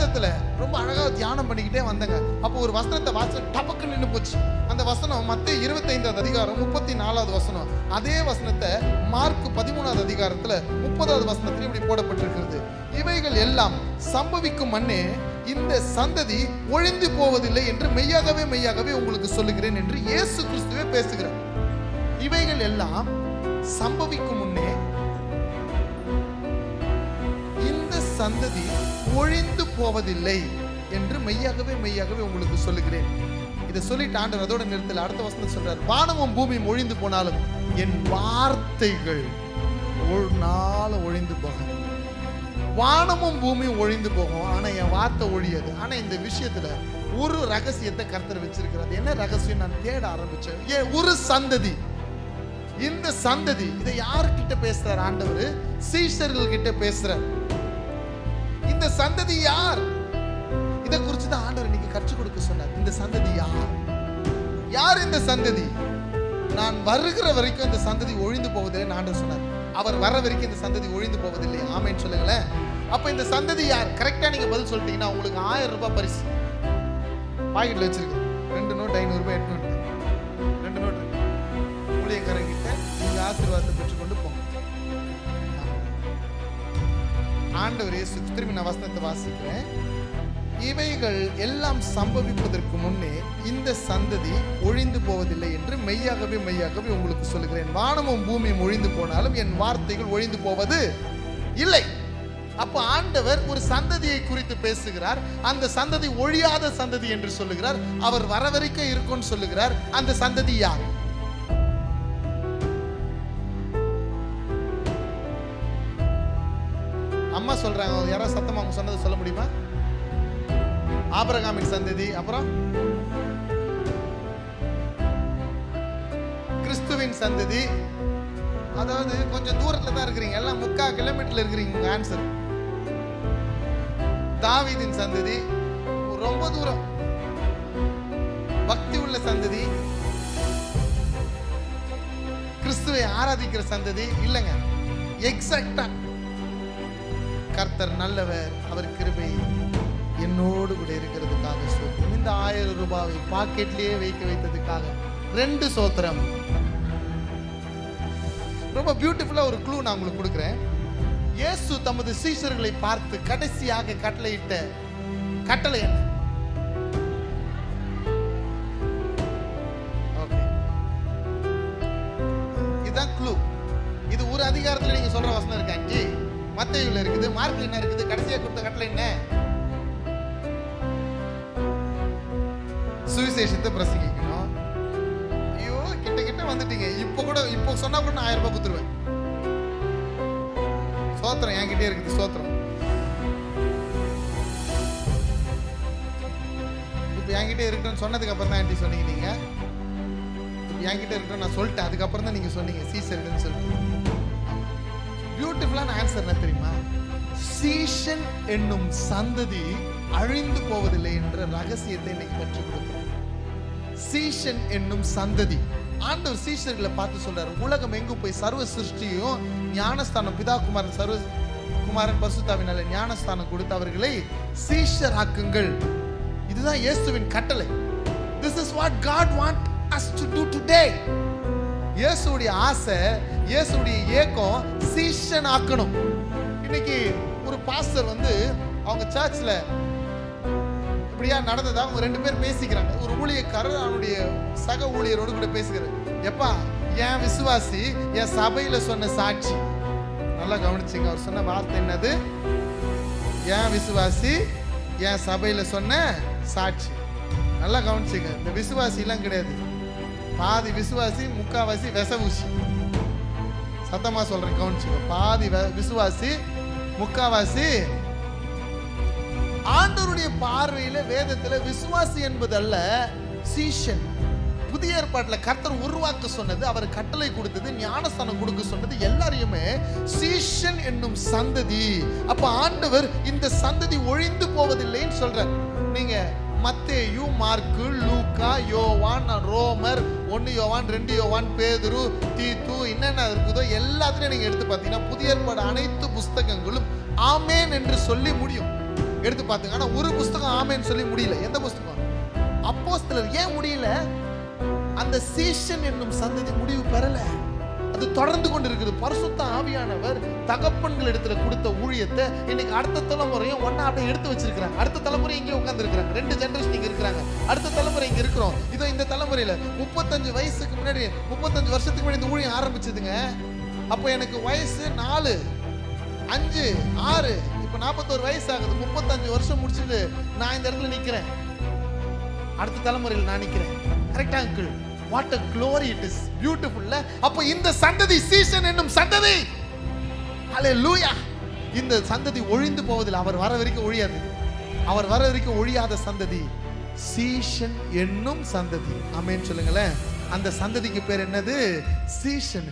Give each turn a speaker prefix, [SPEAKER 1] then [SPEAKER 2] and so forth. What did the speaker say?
[SPEAKER 1] வேதத்துல ரொம்ப அழகா தியானம் பண்ணிக்கிட்டே வந்தேங்க. அப்போ ஒரு வசனத்தை வாச டபக்கு நின்று போச்சு. அந்த வசனம் மத்திய இருபத்தைந்தாவது அதிகாரம் முப்பத்தி நாலாவது வசனம். அதே வசனத்தை மார்க் பதிமூணாவது அதிகாரத்துல முப்பதாவது வசனத்துல இப்படி போடப்பட்டிருக்கிறது. இவைகள் எல்லாம் சம்பவிக்கும் மண்ணே இந்த சந்ததி ஒழிந்து போவதில்லை என்று மெய்யாகவே மெய்யாகவே உங்களுக்கு சொல்லுகிறேன் என்று இயேசு கிறிஸ்துவே பேசுகிறார். இவைகள் எல்லாம் சம்பவிக்கும் முன்னே சந்ததி ஒழிந்து போவதில்லை என்று மெய்யாகவே மெய்யாகவே உங்களுக்கு சொல்லுகிறேன். இதை சொல்லிட்டு ஆண்டவர் அதோட நிறுத்தல. அடுத்த வசனம் சொல்றார் வானமும் பூமியும் ஒழிந்து போனாலும் என் வார்த்தைகள் ஒரு நாள் ஒழிந்து போகாது. வானமும் பூமியும் ஒழிந்து போகும் ஆனா என் வார்த்தை ஒழியாது. ஆனா இந்த விஷயத்துல ஒரு ரகசியத்தை கர்த்தர் வச்சிருக்கிறார். என்ன ரகசியம்? நான் தேட ஆரம்பிச்சேன். ஏன் ஒரு சந்ததி. இந்த சந்ததி இதை யார்கிட்ட பேசுறார் ஆண்டவர்? சீஷர்கள் கிட்ட பேசுறார். இந்த சந்ததி யார்? இதை குறித்து தான் ஆண்டவர் இன்னைக்கு கற்றுக் கொடுக்க சொன்னார். இந்த சந்ததி யார்? யார் இந்த சந்ததி? நான் வருகிற வரைக்கும் இந்த சந்ததி ஒழிந்து போவதில்லை ஆண்டவர் சொன்னார். அவர் வர வரைக்கும் இந்த சந்ததி ஒழிந்து போவதில்லை ஆமைன்னு சொல்லுங்களேன். அப்ப இந்த சந்ததி யார்? கரெக்டா நீங்க பதில் சொல்லிட்டீங்கன்னா உங்களுக்கு ஆயிரம் ரூபாய் பரிசு. பாக்கெட்ல வச்சிருக்கு ரெண்டு நோட் ஐநூறு ரூபாய் எட்டு நோட் ரெண்டு நோட் இருக்கு. ஊழியக்காரங்கிட்ட நீங்க ஆசீர்வாதத்தை பெற்றுக்கொண்டு போங்க. ஆண்டவர் இயேசு திரும்பி நான் வசனத்தை வாசிக்கிறேன். இவைகள் எல்லாம் சம்பவிப்பதற்கு முன்னே இந்த சந்ததி ஒழிந்து போவதில்லை என்று மெய்யாகவே மெய்யாகவே உங்களுக்கு சொல்லுகிறேன். வானமும் பூமியும் ஒழிந்து போனாலும் என் வார்த்தைகள் ஒழிந்து போவது இல்லை. அப்ப ஆண்டவர் ஒரு சந்ததியை குறித்து பேசுகிறார். அந்த சந்ததி ஒழியாத சந்ததி என்று சொல்லுகிறார். அவர் வர வரைக்கும் இருக்கும்னு சொல்லுகிறார். அந்த சந்ததி யார்? சொல்கிறாங்க சொல்றாங்க யாராவது சத்தமாக அவங்க சொன்னது சொல்ல முடியுமா? ஆபரகாமின் சந்ததி. அப்புறம்? கிறிஸ்துவின் சந்ததி. அதாவது கொஞ்சம் தூரத்துல தான் இருக்கிறீங்க. எல்லாம் முக்கா கிலோமீட்டர்ல இருக்கிறீங்க உங்க ஆன்சர் தாவிதின் சந்ததி. ரொம்ப தூரம். பக்தி உள்ள சந்ததி. கிறிஸ்துவை ஆராதிக்கிற சந்ததி. இல்லைங்க. எக்ஸாக்டா கர்த்தர் நல்லவர் அவர் கிருபை என்னோடு கூட இருக்கிறதுக்காக சோத்திரம். இந்த ஆயிரம் ரூபாவை பாக்கெட்லயே வைக்க வைத்ததுக்காக ரெண்டு சோத்திரம். ரொம்ப பியூட்டிஃபுல்லா ஒரு க்ளூ நான் உங்களுக்கு கொடுக்குறேன். இயேசு தமது சீஷர்களை பார்த்து கடைசியாக கட்டளையிட்ட கட்டளை என்ன? இதுதான் க்ளூ இது ஒரு அதிகாரத்துல நீங்க சொல்ற வசனம் இருக்கு. மத்தையில் இருக்குது மார்க்ல என்ன இருக்குது கடைசியாக கொடுத்த கட்டளை என்ன? சுவிசேஷத்தை பிரசங்கிக்கணும். ஐயோ கிட்ட கிட்ட வந்துட்டீங்க. இப்போ கூட இப்போ சொன்னா கூட நான் ஆயிரம் ரூபாய் கொடுத்துருவேன். சோத்திரம் என்கிட்டே இருக்குது சோத்திரம். இப்போ என்கிட்ட இருக்குன்னு சொன்னதுக்கு அப்புறம் தான் ஆண்டி சொன்னீங்க நீங்க. இப்போ என்கிட்ட இருக்குன்னு நான் சொல்லிட்டேன். அதுக்கப்புறம் தான் நீங்க சொன்னீங்க. சீசர்னு சொல்லிட்டு. பியூட்டிஃபுல்லான ஆன்சர் என்ன தெரியுமா? சீஷன் என்னும் சந்ததி அழிந்து போவதில்லை என்ற ரகசியத்தை இன்னைக்கு கற்றுக் கொடுக்கிறோம். சீஷன் என்னும் சந்ததி. ஆண்டவர் சீஷர்களை பார்த்து சொல்றாரு உலகம் எங்கும் போய் சர்வ சிருஷ்டியும் ஞானஸ்தானம் பிதா குமாரன் சர்வ குமாரன் பசுத்தாவினால ஞானஸ்தானம் கொடுத்து அவர்களை சீஷராக்குங்கள் இதுதான் இயேசுவின் கட்டளை. This is what God want us to do today இயேசுடைய ஆசை இயேசுடைய ஏக்கம் சீஷன் ஆக்கணும். இன்னைக்கு ஒரு பாஸ்டர் வந்து அவங்க சர்ச்சில் இப்படியா நடந்ததா அவங்க ரெண்டு பேர் பேசிக்கிறாங்க. ஒரு ஊழியக்காரர் அவனுடைய சக ஊழியரோடு கூட பேசுகிறார். எப்பா என் விசுவாசி என் சபையில் சொன்ன சாட்சி. நல்லா கவனிச்சிங்க அவர் சொன்ன வார்த்தை என்னது? என் விசுவாசி என் சபையில் சொன்ன சாட்சி. நல்லா கவனிச்சிங்க இந்த விசுவாசி எல்லாம் கிடையாது. பாதி விசுவாசி முக்காவாசி விச ஊசி சத்தமா சொல்றேன் கவனிச்சுக்கோ. பாதி விசுவாசி முக்காவாசி ஆண்டவருடைய பார்வையில வேதத்துல விசுவாசி என்பதல்ல சீஷன். புதிய ஏற்பாட்டில் கர்த்தர் உருவாக்க சொன்னது அவர் கட்டளை கொடுத்தது ஞானஸ்தானம் கொடுக்க சொன்னது எல்லாரையுமே சீஷன் என்னும் சந்ததி. அப்ப ஆண்டவர் இந்த சந்ததி ஒழிந்து போவதில்லைன்னு சொல்றார். நீங்க மத்தேயு மார்க்கு லூக்கா யோவான் ரோமர் ஒன்று யோவான் ரெண்டு யோவான் பேதுரு தீத்து என்னென்ன இருக்குதோ எல்லாத்துலையும் நீங்கள் எடுத்து பார்த்தீங்கன்னா புதிய ஏற்பாடு அனைத்து புஸ்தகங்களும் ஆமேன் என்று சொல்லி முடியும். எடுத்து பார்த்துங்க ஆனால் ஒரு புஸ்தகம் ஆமேன்னு சொல்லி முடியல. எந்த புஸ்தகம்? அப்போஸ்தலர். ஏன் முடியல? அந்த சீஷன் என்னும் சந்ததி முடிவு பெறலை. அது தொடர்ந்து கொண்டு இருக்குது பரிசுத்த ஆவியானவர் தகப்பன்கள் இடத்துல கொடுத்த ஊழியத்தை இன்னைக்கு அடுத்த தலைமுறையும் ஒன்னா அப்படியே எடுத்து வச்சிருக்கிறாங்க. அடுத்த தலைமுறை இங்கே உட்கார்ந்து இருக்கிறாங்க ரெண்டு ஜென்ரேஷன் இங்க இருக்கிறாங்க. அடுத்த தலைமுறை இங்க இருக்கிறோம். இதோ இந்த தலைமுறையில முப்பத்தஞ்சு வயசுக்கு முன்னாடி முப்பத்தஞ்சு வருஷத்துக்கு முன்னாடி இந்த ஊழியம் ஆரம்பிச்சதுங்க. அப்போ எனக்கு வயசு நாலு அஞ்சு ஆறு இப்போ நாற்பத்தோரு வயசு ஆகுது முப்பத்தஞ்சு வருஷம் முடிச்சுட்டு நான் இந்த இடத்துல நிற்கிறேன் அடுத்த தலைமுறையில் நான் நிற்கிறேன் கரெக்டா uncle what a glory it is பியூட்டிஃபுல்ல அப்போ இந்த சந்ததி சீசன் என்னும் சந்ததி. ஹalleluya இந்த சந்ததி ஒழிந்து போவதில் அவர் வர வரைக்கும் ஒழியாது. அவர் வர வரைக்கும் ஒழியாத சந்ததி சீஷன் என்னும் சந்ததி. ஆமென் சொல்லுங்களேன். அந்த சந்ததிக்கு பேர் என்னது? சீஷன்